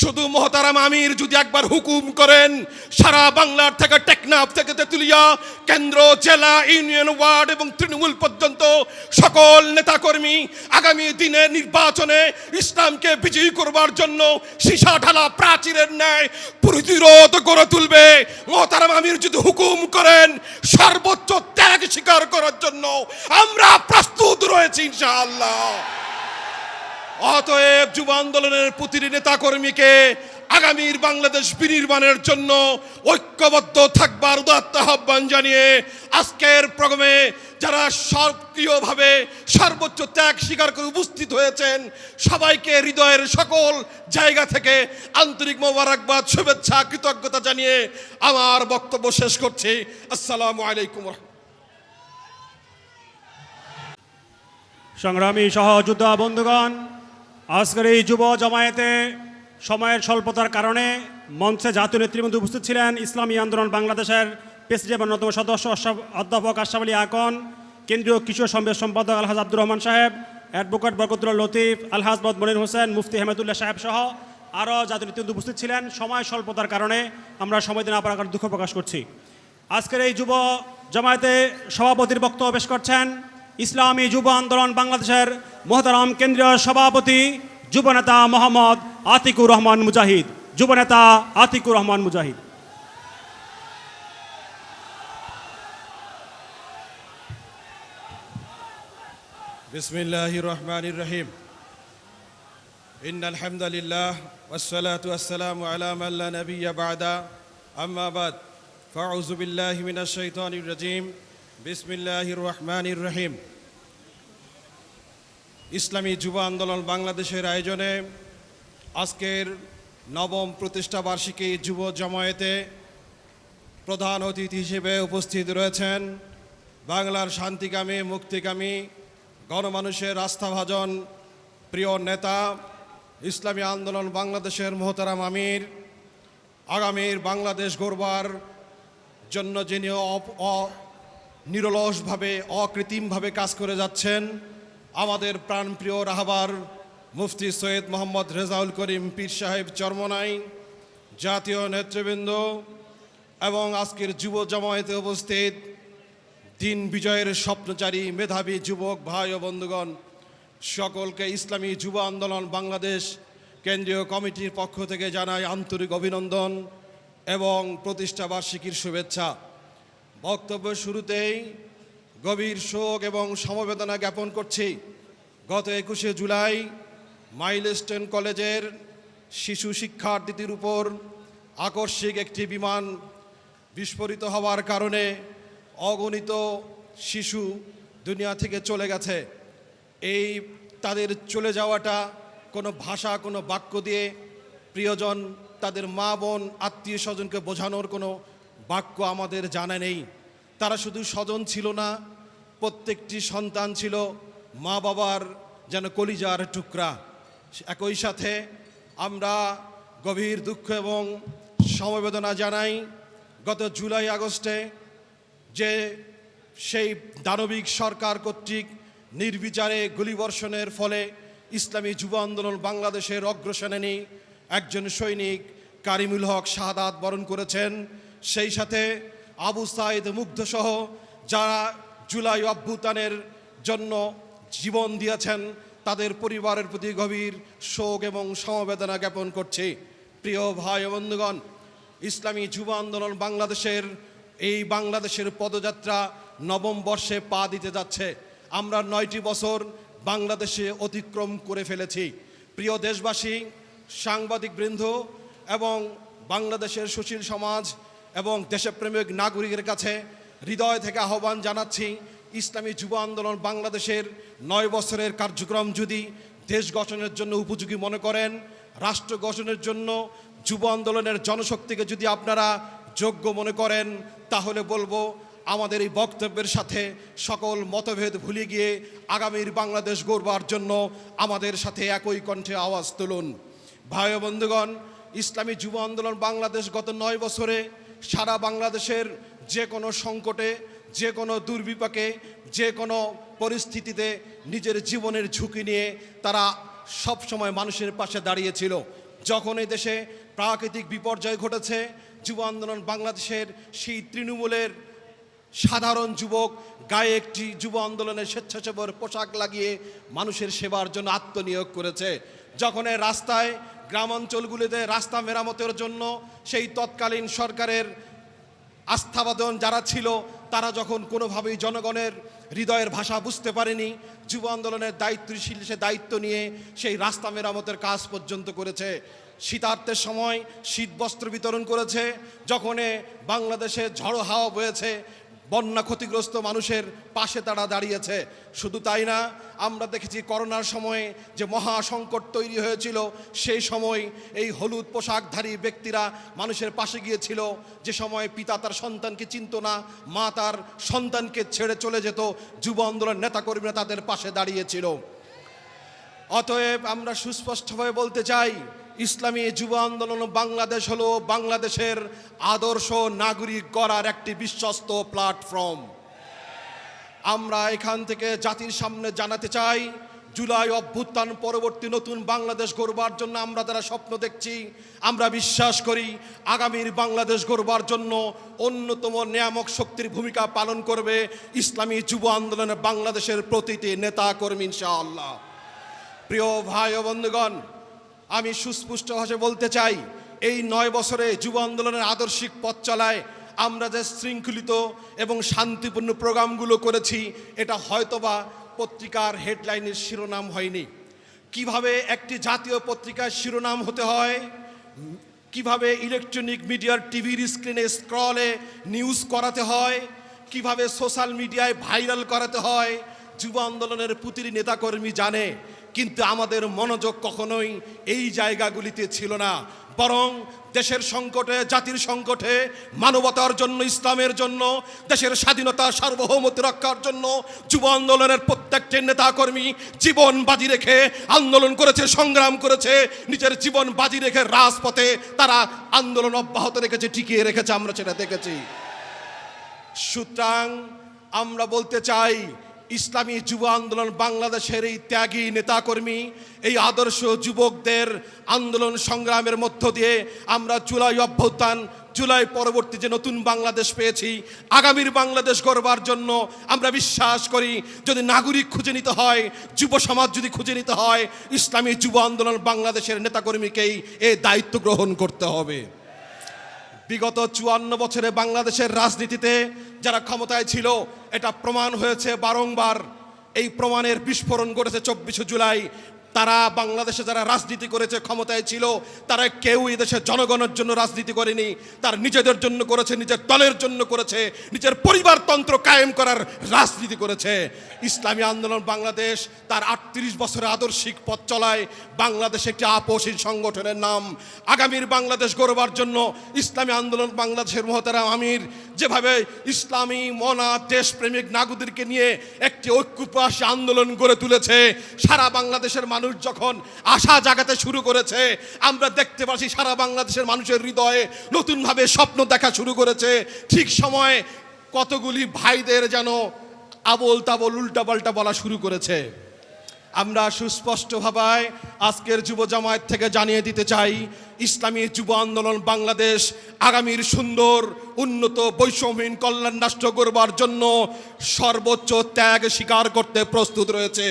শুধু মহতারাম আমির যদি একবার হুকুম করেন, সারা বাংলার থেকে টেকনাফ থেকে তেতুলিয়া, কেন্দ্র, জেলা, ইউনিয়ন, ওয়ার্ড এবং তৃণমূল পর্যন্ত সকল নেতাকর্মী আগামী দিনে নির্বাচনে ইসলামকে বিজয়ী করবার জন্য সীসা ঢালা প্রাচীরের ন্যায় প্রতিরোধ গড়ে তুলবে। মহতারাম আমির যদি হুকুম করেন, সর্বোচ্চ ত্যাগ স্বীকার করার জন্য আমরা প্রস্তুত রয়েছি ইনশাআল্লাহ। অতএব যুব আন্দোলনের প্রতিটি নেতাকর্মীকে আগামীর বাংলাদেশ বিনির্মাণের জন্য ঐক্যবদ্ধ থাকবার উদাত্ত আহ্বান জানিয়ে আজকের প্রোগ্রামে যারা সক্রিয়ভাবে সর্বোচ্চ ত্যাগ স্বীকার করে উপস্থিত হয়েছেন, সবাইকে হৃদয়ের সকল জায়গা থেকে আন্তরিক মোবারকবাদ, শুভেচ্ছা, কৃতজ্ঞতা জানিয়ে আমার বক্তব্য শেষ করছি। আসসালামু আলাইকুম সংগ্রামী সহযোদ্ধা বন্ধুগণ আজকের এই যুব জমায়েতে সময়ের স্বল্পতার কারণে মঞ্চে জাতীয় নেতৃবৃন্দ উপস্থিত ছিলেন ইসলামী আন্দোলন বাংলাদেশের প্রেসিডেন্ট অন্যতম সদস্য অধ্যাপক আশরাফ আলী আকন, কেন্দ্রীয় কিশোর সমাবেশ সম্পাদক আলহাজ আব্দুর রহমান সাহেব, অ্যাডভোকেট বরকতুল্লাহ লতিফ, আলহাজ মদ মনির হোসেন, মুফতি হেমেদুল্লাহ সাহেব সহ আরও জাতীয় নেতৃবৃন্দ উপস্থিত ছিলেন। সময় স্বল্পতার কারণে আমরা সময় দিন আপার দুঃখ প্রকাশ করছি। আজকের এই যুব জামায়াতে সভাপতির বক্তব্য পেশ করছেন ইসলামী যুব আন্দোলন বাংলাদেশের মোহতারাম কেন্দ্রীয় সভাপতি যুবনেতা মোহাম্মদ আতিকুর রহমান মুজাহিদ যুবনেতা আতিকুর রহমান মুজাহিদ بسم الله الرحمن الرحيم إن الحمد لله والصلاة والسلام على من لا نبي بعد أما بعد فأعوذ بالله من الشيطان الرجيم بسم الله الرحمن الرحيم ইসলামী যুব আন্দোলন বাংলাদেশের আয়োজনে আজকের নবম প্রতিষ্ঠা বার্ষিকী যুব জমায়েতে প্রধান অতিথি হিসেবে উপস্থিত রয়েছেন বাংলার শান্তিকামী, মুক্তিকামী, গণমানুষের রাস্তাভাজন প্রিয় নেতা, ইসলামী আন্দোলন বাংলাদেশের মোহতারাম আমির, আগামীর বাংলাদেশ গড়বার জন্য যিনি নিরলসভাবে, অকৃত্রিমভাবে কাজ করে যাচ্ছেন আমাদের প্রাণপ্রিয় রাহবার মুফতি সৈয়দ মোহাম্মদ রেজাউল করিম পীর সাহেব চরমনাই, জাতীয় নেতৃবৃন্দ এবং আজকের যুব জামায়াতে উপস্থিত দিন বিজয়ের স্বপ্নচারী মেধাবী যুবক ভাই ও বন্ধুগণ, সকলকে ইসলামী যুব আন্দোলন বাংলাদেশ কেন্দ্রীয় কমিটির পক্ষ থেকে জানাই আন্তরিক অভিনন্দন এবং প্রতিষ্ঠাবার্ষিকীর শুভেচ্ছা। বক্তব্য শুরুতেই গভীর শোক এবং সমবেদনা জ্ঞাপন করছি। গত একুশে জুলাই মাইলস্টোন কলেজের শিশু শিক্ষার্থীদের উপর আকস্মিক একটি বিমান বিস্ফোরিত হওয়ার কারণে অগণিত শিশু দুনিয়া থেকে চলে গেছে। এই তাদের চলে যাওয়াটা কোনো ভাষা, কোনো বাক্য দিয়ে প্রিয়জন, তাদের মা বোন, আত্মীয় স্বজনকে বোঝানোর কোনো বাক্য আমাদের জানা নেই। তারা শুধু স্বজন ছিল না, প্রত্যেকটি সন্তান ছিল মা বাবার যেন কলিজার টুকরা। একই সাথে আমরা গভীর দুঃখ এবং সমবেদনা জানাই, গত জুলাই আগস্টে যে সেই দানবিক সরকার কর্তৃক নির্বিচারে গুলিবর্ষণের ফলে ইসলামী যুব আন্দোলন বাংলাদেশের অগ্রসেনানী, একজন সৈনিক কারিমুল হক শাহাদাত বরণ করেছেন। সেই সাথে আবু সাইদ মুগ্ধসহ যারা জুলাই অভ্যুত্থানের জন্য জীবন দিয়েছেন, তাদের পরিবারের প্রতি গভীর শোক এবং সমবেদনা জ্ঞাপন করছি। প্রিয় ভাই বন্ধুগণ, ইসলামী যুব আন্দোলন বাংলাদেশের, এই বাংলাদেশের পদযাত্রা নবম বর্ষে পা দিতে যাচ্ছে। আমরা নয়টি বছর বাংলাদেশে অতিক্রম করে ফেলেছি। প্রিয় দেশবাসী, সাংবাদিক বৃন্দ এবং বাংলাদেশের সুশীল সমাজ এবং দেশপ্রেমিক নাগরিকের কাছে হৃদয় থেকে আহ্বান জানাচ্ছি, ইসলামী যুব আন্দোলন বাংলাদেশের নয় বছরের কার্যক্রম যদি দেশ গঠনের জন্য উপযোগী মনে করেন, রাষ্ট্র গঠনের জন্য যুব আন্দোলনের জনশক্তিকে যদি আপনারা যোগ্য মনে করেন, তাহলে বলব আমাদের এই বক্তব্যের সাথে সকল মতভেদ ভুলে গিয়ে আগামীর বাংলাদেশ গড়বার জন্য আমাদের সাথে একই কণ্ঠে আওয়াজ তুলুন। ভাই বন্ধুগণ, ইসলামী যুব আন্দোলন বাংলাদেশ গত নয় বছরে সারা বাংলাদেশের যে কোনো সংকটে, যে কোনো দুর্বিপাকে, যে কোনো পরিস্থিতিতে নিজের জীবনের ঝুঁকি নিয়ে তারা সব সময় মানুষের পাশে দাঁড়িয়েছিল। যখন এই দেশে প্রাকৃতিক বিপর্যয় ঘটেছে, যুব আন্দোলন বাংলাদেশের সেই তৃণমূলের সাধারণ যুবক গায়ে একটি যুব আন্দোলনের স্বেচ্ছাসেবর পোশাক লাগিয়ে মানুষের সেবার জন্য আত্মনিয়োগ করেছে। যখন রাস্তায় গ্রামাঞ্চলগুলিতে রাস্তা মেরামতের জন্য সেই তৎকালীন সরকারের আস্থাবাদন যারা ছিল, তারা যখন কোনোভাবেই জনগণের হৃদয়ের ভাষা বুঝতে পারেনি, যুব আন্দোলনের দায়িত্বশীল সে দায়িত্ব নিয়ে সেই রাস্তা মেরামতের কাজ পর্যন্ত করেছে। শীতার্থের সময় শীত বস্ত্র বিতরণ করেছে যখন বাংলাদেশে ঝড়ো হাওয়া বয়েছে বন্যা ক্ষতিগ্রস্ত মানুষের পাশে তারা দাঁড়িয়েছে। শুধু তাই না, আমরা দেখেছি করোনার সময়ে যে মহা সংকট তৈরি হয়েছিল, সেই সময় এই হলুদ পোশাকধারী ব্যক্তিরা মানুষের পাশে গিয়েছিল। যে সময় পিতা তার সন্তানকে চিনত না, মা তার সন্তানকে ছেড়ে চলে যেত, যুব আন্দোলন নেতাকর্মীরা তাদের পাশে দাঁড়িয়েছিল। অতএব আমরা সুস্পষ্টভাবে বলতে চাই ইসলামী যুব আন্দোলন বাংলাদেশ হলো বাংলাদেশের আদর্শ নাগরিক গড়ার একটি বিশ্বস্ত প্ল্যাটফর্ম আমরা এখান থেকে জাতির সামনে জানাতে চাই, জুলাই অভ্যুত্থান পরবর্তী নতুন বাংলাদেশ গড়বার জন্য আমরা যারা স্বপ্ন দেখছি, আমরা বিশ্বাস করি আগামীর বাংলাদেশ গড়বার জন্য অন্যতম নিয়ামক শক্তির ভূমিকা পালন করবে ইসলামী যুব আন্দোলনে বাংলাদেশের প্রতিটি নেতা কর্মী ইনশাআল্লাহ। প্রিয় ভাই বন্ধুগণ আমি সুস্পষ্ট ভাষায় বলতে চাই, এই নয় বছরে যুব আন্দোলনের আদর্শিক পথ চলায় আমরা যে শৃঙ্খলিত এবং শান্তিপূর্ণ প্রোগ্রামগুলো করেছি, এটা হয়তোবা পত্রিকার হেডলাইনের শিরোনাম হয়নি। কীভাবে একটি জাতীয় পত্রিকার শিরোনাম হতে হয়? কীভাবে ইলেকট্রনিক মিডিয়ার টিভির স্ক্রিনে স্ক্রলে নিউজ করাতে হয়? কীভাবে সোশ্যাল মিডিয়ায় ভাইরাল করাতে হয়? যুব আন্দোলনের প্রতিটি নেতাকর্মী জানে কিন্তু আমাদের মনোযোগ কখনোই এই জায়গাগুলিতে ছিল না। বরং দেশের সংকটে, জাতির সংকটে, মানবতার জন্য, ইসলামের জন্য, দেশের স্বাধীনতা, সার্বভৌমত্ব রক্ষার জন্য যুব আন্দোলনের প্রত্যেকটি নেতাকর্মী জীবন বাজি রেখে আন্দোলন করেছে, সংগ্রাম করেছে, নিজের জীবন বাজি রেখে রাজপথে তারা আন্দোলন অব্যাহত রেখেছে, টিকিয়ে রেখেছে, আমরা সেটা দেখেছি। সুতরাং আমরা বলতে চাই ইসলামী যুব আন্দোলন বাংলাদেশের এই ত্যাগী নেতাকর্মী, এই আদর্শ যুবকদের আন্দোলন সংগ্রামের মধ্য দিয়ে আমরা জুলাই অভ্যুত্থান, জুলাই পরবর্তী যে নতুন বাংলাদেশ পেয়েছি, আগামীর বাংলাদেশ গড়বার জন্য আমরা বিশ্বাস করি, যদি নাগরিক খুঁজে নিতে হয়, যুব সমাজ যদি খুঁজে নিতে হয়, ইসলামী যুব আন্দোলন বাংলাদেশের নেতাকর্মীকেই এই দায়িত্ব গ্রহণ করতে হবে। বিগত চুয়ান্ন বছরে বাংলাদেশের রাজনীতিতে যারা ক্ষমতায় ছিল, এটা প্রমাণ হয়েছে বারংবার। এই প্রমাণের বিস্ফোরণ ঘটেছে চব্বিশে জুলাই। তারা বাংলাদেশে যারা রাজনীতি করেছে, ক্ষমতায় ছিল, তারা কেউ দেশের জনগণের জন্য রাজনীতি করেনি। তার নিজেদের জন্য করেছে, নিজের দলের জন্য করেছে, নিজের পরিবারতন্ত্র কায়েম করার রাজনীতি করেছে। ইসলামী আন্দোলন বাংলাদেশ, তার আটত্রিশ বছরের আদর্শিক পথ চলায় বাংলাদেশ একটি আপোষী সংগঠনের নাম। আগামীর বাংলাদেশ গড়বার জন্য ইসলামী আন্দোলন বাংলাদেশের মহতারা আমির, যেভাবে ইসলামী মনা দেশপ্রেমিক নাগরিকদেরকে নিয়ে একটি ঐক্যপ্রাসী আন্দোলন গড়ে তুলেছে, সারা বাংলাদেশের মানুষ যখন আশা জাগাতে শুরু করেছে, আমরা দেখতে পাচ্ছি সারা বাংলাদেশের মানুষের হৃদয়ে নতুনভাবে স্বপ্ন দেখা শুরু করেছে। ঠিক সময়ে কতগুলি ভাইদের যেন আবল তাবল উল্টাপাল্টা বলা শুরু করেছে। আমরা সুস্পষ্টভাবে আজকের যুব জামায়াত থেকে জানিয়ে দিতে চাই, ইসলামী যুব আন্দোলন বাংলাদেশ আগামীর সুন্দর, উন্নত, বৈষম্যহীন কল্যাণ রাষ্ট্র গড়বার জন্য সর্বোচ্চ ত্যাগ স্বীকার করতে প্রস্তুত রয়েছে।